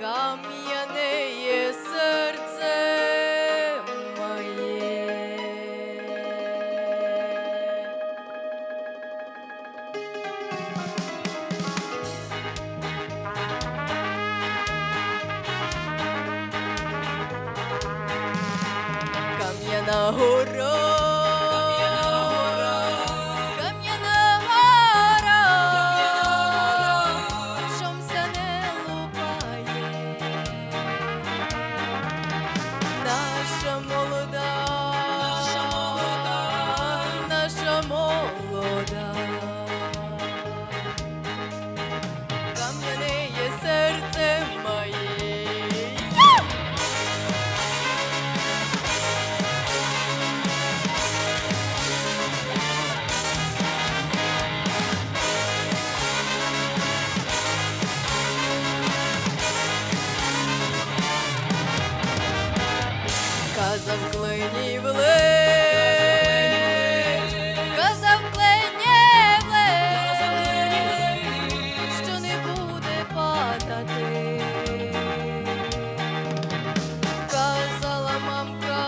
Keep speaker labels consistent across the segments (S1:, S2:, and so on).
S1: кам'яне серце моє. Кам'яна гора, Казав клинів лес, казав що не буде падати. Казала мамка,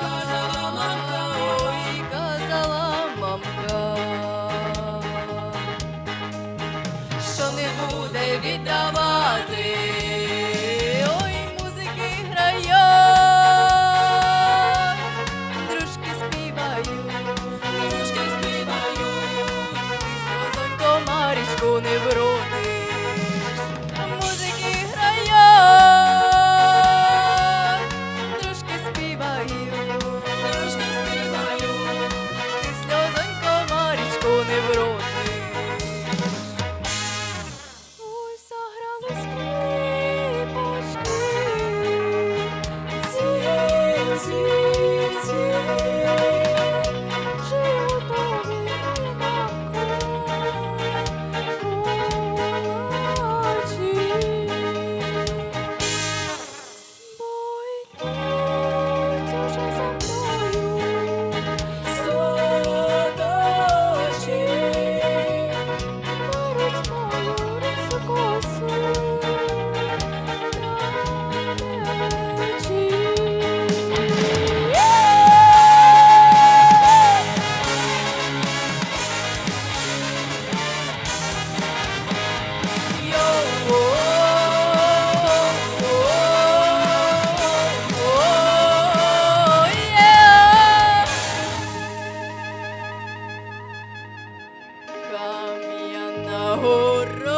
S1: казала мамка, ой, казала мамка, що не буде віддавати. give it never ahorro.